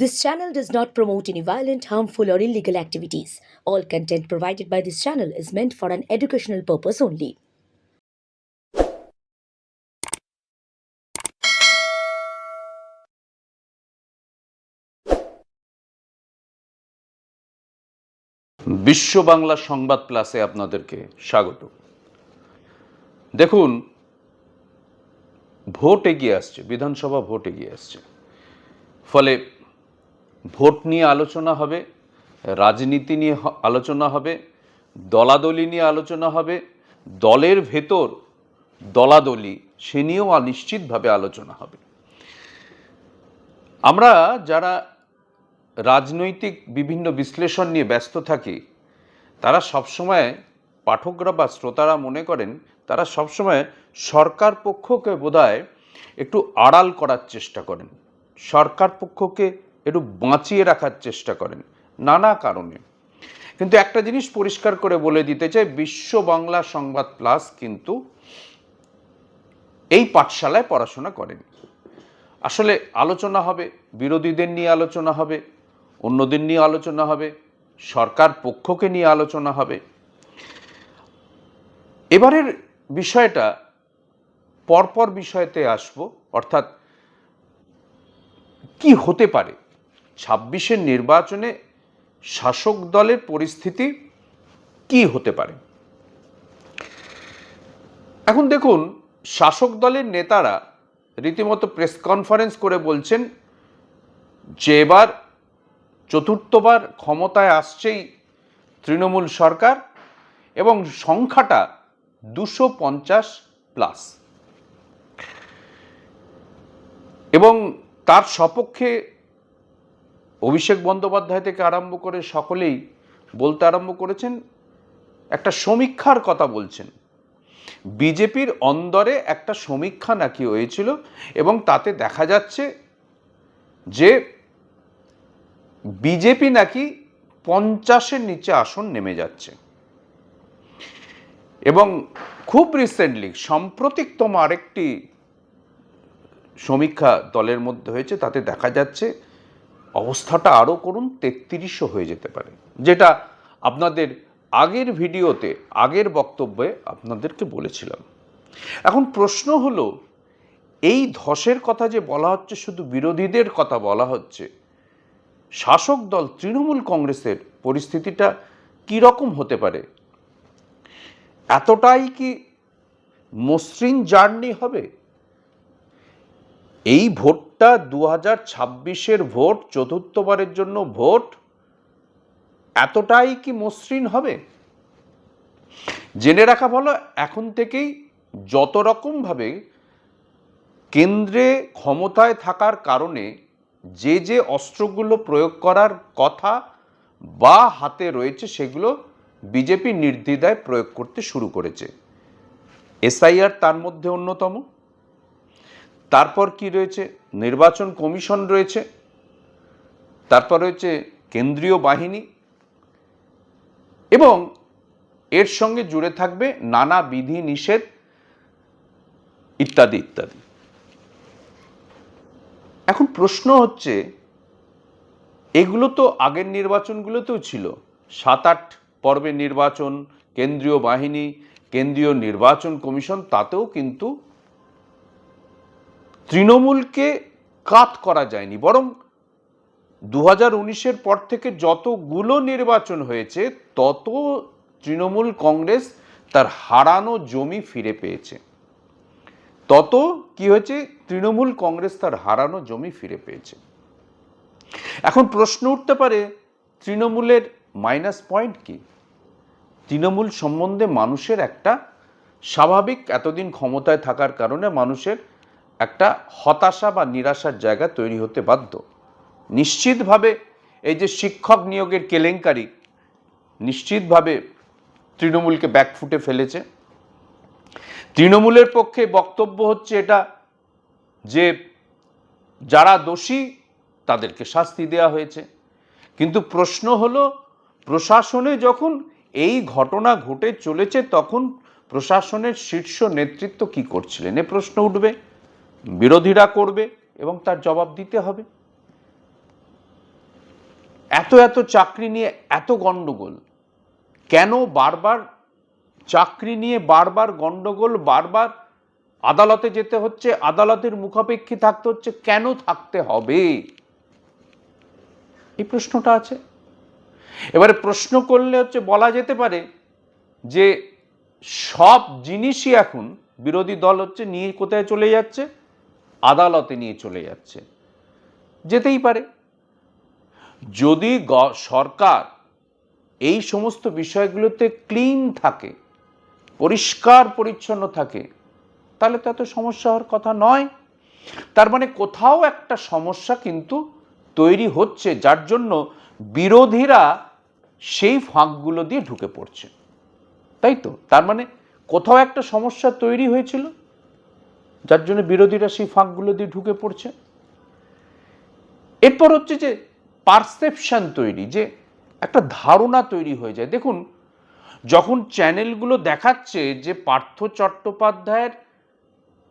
This channel does not promote any violent, harmful, or illegal activities. All content provided by this channel is meant for an educational purpose only. বিশ্ব বাংলা সংবাদ প্লাসে আপনাদেরকে স্বাগত দেখুন vote এগিয়ে আসছে বিধানসভা ভোট এগিয়ে আসছে ফলে ভোট নিয়ে আলোচনা হবে, রাজনীতি নিয়ে আলোচনা হবে, দলাদলি নিয়ে আলোচনা হবে, দলের ভেতর দলাদলি, সে নিয়েও নিশ্চিতভাবে আলোচনা হবে। আমরা যারা রাজনৈতিক বিভিন্ন বিশ্লেষণ নিয়ে ব্যস্ত থাকি, তারা সবসময় পাঠকরা বা শ্রোতারা মনে করেন, তারা সবসময় সরকার পক্ষকে বোধহয় একটু আড়াল করার চেষ্টা করেন। সরকার পক্ষকে একটু বাঁচিয়ে রাখার চেষ্টা করেন, নানা কারণে। কিন্তু একটা জিনিস পরিষ্কার করে বলে দিতে চাই, বিশ্ব বাংলা সংবাদ প্লাস কিন্তু এই পাঠশালায় পড়াশোনা করেন। আসলে আলোচনা হবে, বিরোধীদের নিয়ে আলোচনা হবে, অন্যদের নিয়ে আলোচনা হবে, সরকার পক্ষকে নিয়ে আলোচনা হবে। এবারের বিষয়টা পরপর বিষয়তে আসব, অর্থাৎ কি হতে পারে? ছাব্বিশের নির্বাচনে শাসক দলের পরিস্থিতি কি হতে পারে? এখন দেখুন, শাসক দলের নেতারা রীতিমতো প্রেস কনফারেন্স করে বলছেন যে এবার চতুর্থবার ক্ষমতায় আসছেই তৃণমূল সরকার এবং সংখ্যাটা দুশো পঞ্চাশ প্লাস। এবং তার সপক্ষে অভিষেক বন্দ্যোপাধ্যায় থেকে আরম্ভ করে সকলেই বলতে আরম্ভ করেছেন, একটা সমীক্ষার কথা বলছেন। বিজেপির অন্দরে একটা সমীক্ষা নাকি হয়েছিল এবং তাতে দেখা যাচ্ছে যে বিজেপি নাকি পঞ্চাশের নিচে আসন নেমে যাচ্ছে। এবং খুব রিসেন্টলি সাম্প্রতিকতম আরেকটি সমীক্ষা দলের মধ্যে হয়েছে, তাতে দেখা যাচ্ছে অবস্থাটা আরও করুন, তেত্রিশও হয়ে যেতে পারে। যেটা আপনাদের আগের ভিডিওতে, আগের বক্তব্যে আপনাদেরকে বলেছিলাম। এখন প্রশ্ন হলো, এই ধসের কথা যে বলা হচ্ছে, শুধু বিরোধীদের কথা বলা হচ্ছে, শাসক দল তৃণমূল কংগ্রেসের পরিস্থিতিটা কী রকম হতে পারে? এতটাই কি মসৃণ জার্নি হবে? এই ভোটটা দু হাজার ছাব্বিশের ভোট, চতুর্থবারের জন্য ভোট, এতটাই কি মসৃণ হবে? জেনে রাখা ভালো, এখন থেকেই যত রকমভাবে কেন্দ্রে ক্ষমতায় থাকার কারণে যে যে অস্ত্রগুলো প্রয়োগ করার কথা বা হাতে রয়েছে, সেগুলো বিজেপি নির্দ্বিধায় প্রয়োগ করতে শুরু করেছে। এসআইআর তার মধ্যে অন্যতম। তারপর কি রয়েছে? নির্বাচন কমিশন রয়েছে। তারপর রয়েছে কেন্দ্রীয় বাহিনী। এবং এর সঙ্গে জুড়ে থাকবে নানা বিধি নিষেধ, ইত্যাদি ইত্যাদি। এখন প্রশ্ন হচ্ছে, এগুলো তো আগের নির্বাচনগুলোতেও ছিল। সাত আট পর্বের নির্বাচন, কেন্দ্রীয় বাহিনী, কেন্দ্রীয় নির্বাচন কমিশন, তাতেও কিন্তু তৃণমূলকে কাত করা যায়নি, বরং দু হাজার উনিশের পর থেকে যতগুলো নির্বাচন হয়েছে, তত তৃণমূল কংগ্রেস তার হারানো জমি ফিরে পেয়েছে। তত কি হয়েছে? তৃণমূল কংগ্রেস তার হারানো জমি ফিরে পেয়েছে। এখন প্রশ্ন উঠতে পারে, তৃণমূলের মাইনাস পয়েন্ট কি? তৃণমূল সম্বন্ধে মানুষের একটা স্বাভাবিক এতদিন ক্ষমতায় থাকার কারণে মানুষের একটা হতাশা বা নিরাশার জায়গা তৈরি হতে বাধ্য। নিশ্চিতভাবে এই যে শিক্ষক নিয়োগের কেলেঙ্কারি নিশ্চিতভাবে তৃণমূলকে ব্যাকফুটে ফেলেছে। তৃণমূলের পক্ষে বক্তব্য হচ্ছে এটা যে যারা দোষী তাদেরকে শাস্তি দেওয়া হয়েছে। কিন্তু প্রশ্ন হলো, প্রশাসনে যখন এই ঘটনা ঘটে চলেছে তখন প্রশাসনের শীর্ষ নেতৃত্ব কি করছিলেন? এ প্রশ্ন উঠবে। বিরোধীরা করবে এবং তার জবাব দিতে হবে। এত এত চাকরি নিয়ে এত গন্ডগোল কেন বারবার চাকরি নিয়ে বারবার গন্ডগোল বারবার আদালতে যেতে হচ্ছে, আদালতের মুখাপেক্ষী থাকতে হচ্ছে, কেন থাকতে হবে? এই প্রশ্নটা আছে। এবারে প্রশ্ন করলে হচ্ছে বলা যেতে পারে যে সব জিনিসই এখন বিরোধী দল হচ্ছে নিয়ে কোথায় চলে যাচ্ছে আদালতে নিয়ে চলে যাচ্ছে। যেতেই পারে। যদি সরকার এই সমস্ত বিষয়গুলোতে ক্লিন থাকে, পরিষ্কার পরিচ্ছন্ন থাকে, তাহলে তো এত সমস্যা হওয়ার কথা নয়। তার মানে কোথাও একটা সমস্যা কিন্তু তৈরি হচ্ছে, যার জন্য বিরোধীরা সেই ফাঁকগুলো দিয়ে ঢুকে পড়ছে। তাই তো? তার মানে কোথাও একটা সমস্যা তৈরি হয়েছিল। যার জন্য বিরোধীরা সেই ফাঁকগুলো দিয়ে ঢুকে পড়ছে। এরপর হচ্ছে যে পারসেপশন তৈরি, যে একটা ধারণা তৈরি হয়ে যায়। দেখুন, যখন চ্যানেলগুলো দেখাচ্ছে যে পার্থ চট্টোপাধ্যায়ের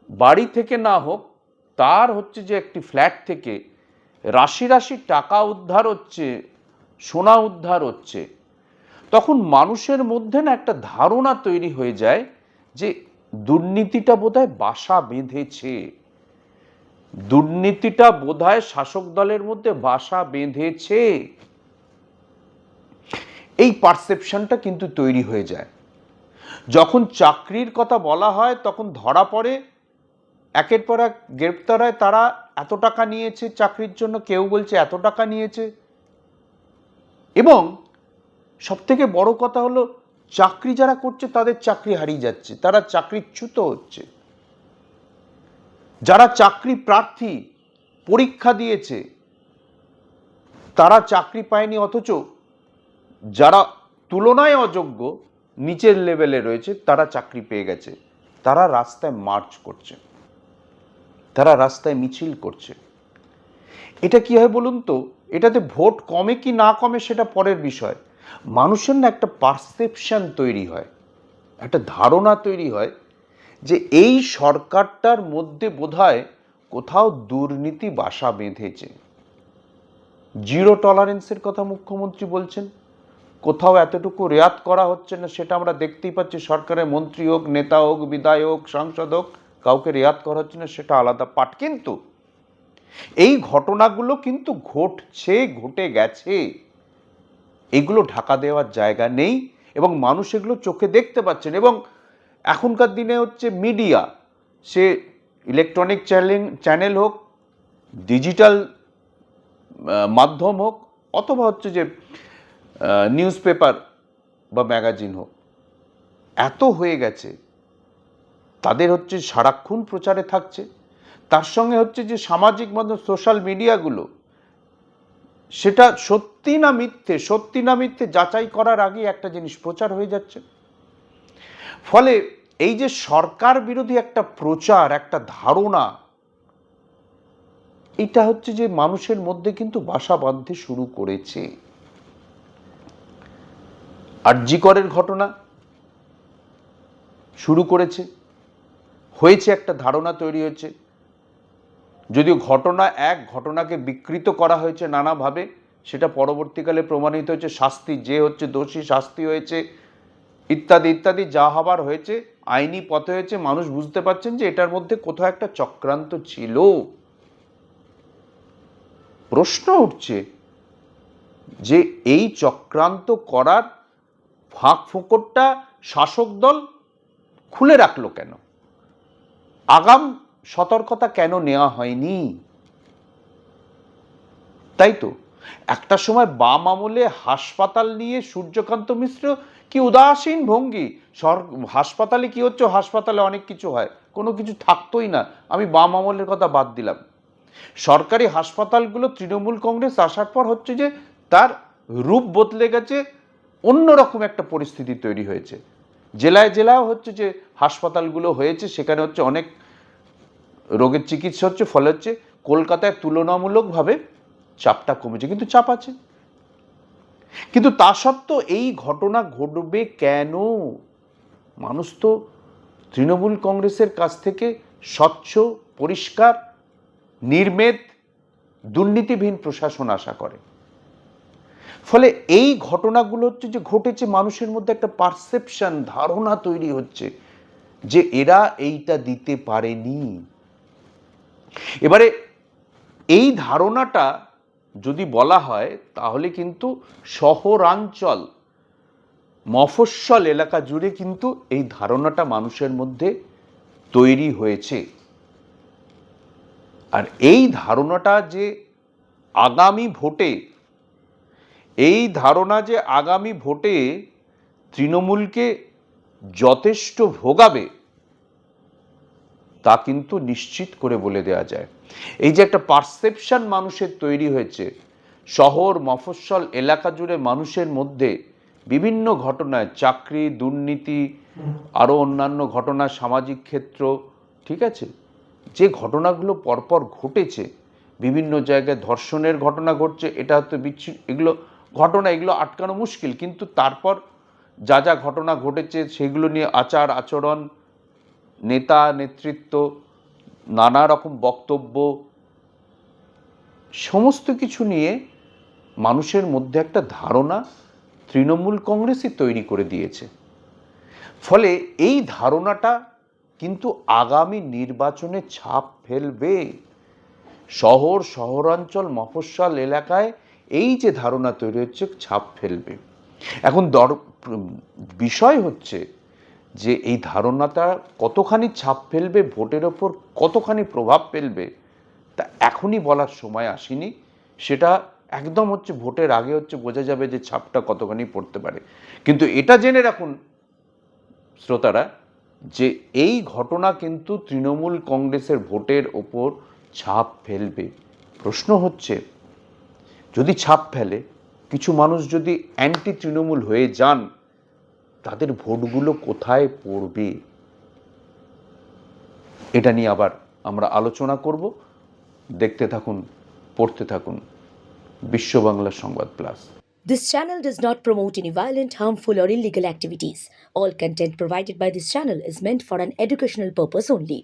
বাড়ি থেকে না হোক, তার হচ্ছে যে একটি ফ্ল্যাট থেকে রাশি রাশি টাকা উদ্ধার হচ্ছে, সোনা উদ্ধার হচ্ছে, তখন মানুষের মধ্যে না একটা ধারণা তৈরি হয়ে যায় যে দুর্নীতিটা বোধহয় বাসা বেঁধেছে। দুর্নীতিটা বোধহয় শাসক দলের মধ্যে বাসা বেঁধেছে। এই পারসেপশনটা কিন্তু তৈরি হয়ে যায়। যখন চাকরির কথা বলা হয়, তখন ধরা পড়ে। একের পর এক গ্রেপ্তার হয় তারা এত টাকা নিয়েছে চাকরির জন্য, কেউ বলছে এত টাকা নিয়েছে। এবং সবথেকে বড় কথা হলো চাকরি যারা করছে, তাদের চাকরি হারিয়ে যাচ্ছে, তারা চাকরিচ্যুত হচ্ছে। যারা চাকরি প্রার্থী পরীক্ষা দিয়েছে, তারা চাকরি পায়নি অথচ যারা তুলনায় অযোগ্য, নিচের লেভেলে রয়েছে, তারা চাকরি পেয়ে গেছে। তারা রাস্তায় মার্চ করছে। তারা রাস্তায় মিছিল করছে। এটা কি হয় বলুন তো? এটাতে ভোট কমে কি না কমে সেটা পরের বিষয়। মানুষের না একটা পারসেপশন তৈরি হয়, একটা ধারণা তৈরি হয় যে এই সরকারটার মধ্যে বোধহয় কোথাও দুর্নীতি বাসা বেঁধেছে। জিরো টলারেন্সের কথা মুখ্যমন্ত্রী বলছেন, কোথাও এতটুকু রেয়াত করা হচ্ছে না, সেটা আমরা দেখতেই পাচ্ছি, সরকারের মন্ত্রী হোক, নেতা হোক, বিধায়ক সাংসদ হোক, কাউকে রেয়াত করা হচ্ছে না, সেটা আলাদা পাঠ। কিন্তু এই ঘটনাগুলো কিন্তু ঘটছে, ঘটে গেছে। এগুলো ঢাকা দেওয়ার জায়গা নেই এবং মানুষ এগুলো চোখে দেখতে পাচ্ছেন এবং এখনকার দিনে হচ্ছে মিডিয়া, সে ইলেকট্রনিক চ্যানেল চ্যানেল হোক ডিজিটাল মাধ্যম হোক, অথবা হচ্ছে যে নিউজ পেপার বা ম্যাগাজিন হোক, এত হয়ে গেছে, তাদের হচ্ছে সারাক্ষণ প্রচারে থাকছে। তার সঙ্গে হচ্ছে যে সামাজিক মাধ্যম সোশ্যাল মিডিয়াগুলো সেটা সত্যি না মিথ্যে? সত্যি না মিথ্যে? যাচাই করার আগে একটা জিনিস প্রচার হয়ে যাচ্ছে। ফলে এই যে সরকার বিরোধী একটা প্রচার, একটা ধারণা, এটা হচ্ছে যে মানুষের মধ্যে কিন্তু বাসা বাঁধতে শুরু করেছে। আরজিকরের ঘটনা শুরু করেছে। হয়েছে একটা ধারণা তৈরি হয়েছে। যদিও ঘটনা এক, ঘটনাকে বিকৃত করা হয়েছে নানাভাবে। সেটা পরবর্তীকালে প্রমাণিত হয়েছে, শাস্তি, যে হচ্ছে দোষী, শাস্তি হয়েছে, ইত্যাদি ইত্যাদি, যা হবার হয়েছে, আইনি পথে হয়েছে, মানুষ বুঝতে পারছেন যে এটার মধ্যে কোথাও একটা চক্রান্ত ছিল। প্রশ্ন উঠছে যে এই চক্রান্ত করার ফাঁক ফোকরটা শাসক দল খুলে রাখল কেন? আগাম সতর্কতা কেন নেওয়া হয়নি? তাই তো? একটা সময় বাম আমলে হাসপাতাল নিয়ে সূর্যকান্ত মিশ্র কি উদাসীন ভঙ্গি? সর হাসপাতালে কি হচ্ছে? হাসপাতালে অনেক কিছু হয়। কোনো কিছু থাকতোই না। আমি বাম আমলের কথা বাদ দিলাম। সরকারি হাসপাতালগুলো তৃণমূল কংগ্রেস আসার পর হচ্ছে যে তার রূপ বদলে গেছে, অন্যরকম একটা পরিস্থিতি তৈরি হয়েছে। জেলায় জেলায় হচ্ছে যে হাসপাতালগুলো হয়েছে, সেখানে হচ্ছে অনেক রোগের চিকিৎসা হচ্ছে। ফলে হচ্ছে কলকাতায় তুলনামূলকভাবে চাপটা কমেছে, কিন্তু চাপ আছে। কিন্তু তা সত্ত্বেও এই ঘটনা ঘটবে কেন? মানুষ তো তৃণমূল কংগ্রেসের কাছ থেকে স্বচ্ছ, পরিষ্কার, নির্মেদ, দুর্নীতিবিহীন প্রশাসন আশা করে। ফলে এই ঘটনাগুলো হচ্ছে যে ঘটেছে, মানুষের মধ্যে একটা পারসেপশন ধারণা তৈরি হচ্ছে যে এরা এইটা দিতে পারেনি। এবারে এই ধারণাটা যদি বলা হয়, তাহলে কিন্তু শহরাঞ্চল, মফস্বল এলাকা জুড়ে কিন্তু এই ধারণাটা মানুষের মধ্যে তৈরি হয়েছে। আর এই ধারণাটা যে আগামী ভোটে, এই ধারণা যে আগামী ভোটে তৃণমূলকে যথেষ্ট ভোগাবে তা কিন্তু নিশ্চিত করে বলে দেওয়া যায়। এই যে একটা পারসেপশন মানুষের তৈরি হয়েছে, শহর, মফস্বল, এলাকা জুড়ে মানুষের মধ্যে বিভিন্ন ঘটনায়, চাকরি, দুর্নীতি আরও অন্যান্য ঘটনা, সামাজিক ক্ষেত্র, ঠিক আছে? যে ঘটনাগুলো পরপর ঘটেছে, বিভিন্ন জায়গায় ধর্ষণের ঘটনা ঘটছে, এটা হয়তো বিচ্ছি এগুলো ঘটনা, এগুলো আটকানো মুশকিল, কিন্তু তারপর যা যা ঘটনা ঘটেছে, সেগুলো নিয়ে আচার, আচরণ নেতা, নেতৃত্ব, নানা রকম বক্তব্য, সমস্ত কিছু নিয়ে মানুষের মধ্যে একটা ধারণা তৃণমূল কংগ্রেসই তৈরি করে দিয়েছে। ফলে এই ধারণাটা কিন্তু আগামী নির্বাচনে ছাপ ফেলবে। শহর, শহরাঞ্চল, মফস্বল এলাকায় এই যে ধারণা তৈরি হচ্ছে, ছাপ ফেলবে। এখন দর বিষয় হচ্ছে যে এই ধারণাটা কতখানি ছাপ ফেলবে, ভোটের ওপর কতখানি প্রভাব ফেলবে, তা এখনই বলার সময় আসেনি। সেটা একদম হচ্ছে ভোটের আগে হচ্ছে বোঝা যাবে যে ছাপটা কতখানি পড়তে পারে। কিন্তু এটা জেনে রাখুন শ্রোতারা, যে এই ঘটনা কিন্তু তৃণমূল কংগ্রেসের ভোটের ওপর ছাপ ফেলবে। প্রশ্ন হচ্ছে, যদি ছাপ ফেলে, কিছু মানুষ যদি অ্যান্টি তৃণমূল হয়ে যান তাদের ভোটগুলো কোথায় পড়বে এটা নিয়ে আবার আমরা আলোচনা করব দেখতে থাকুন পড়তে থাকুন Bishwa Bangla Sangbad plus This channel does not promote any violent, harmful, or illegal activities. All content provided by this channel is meant for an educational purpose only.